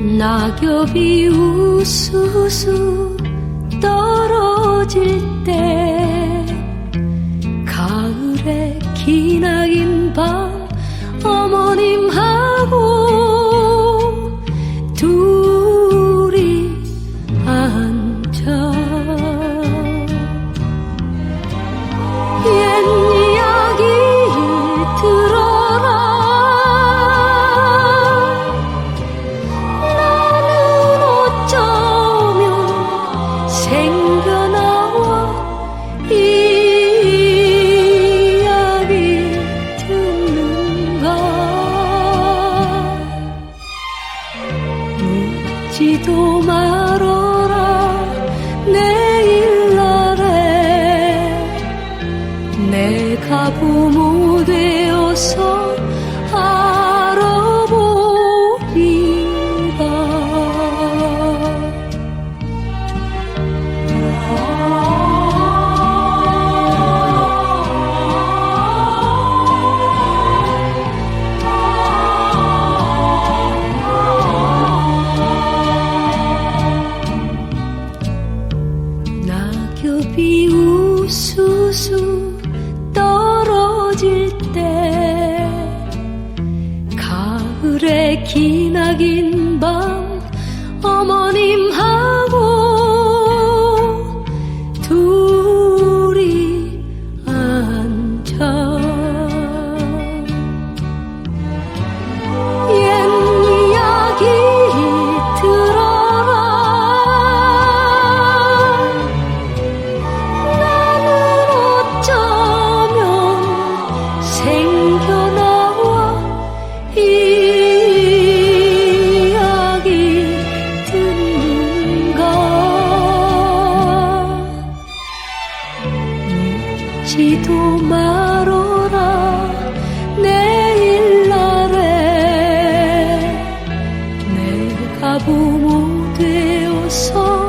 낙엽이 우수수 떨어질 부모 되어서 알아보리라 낙엽이 우수수 떨어 질 때 가을에 기나긴 밤 어머님 Abum teo sol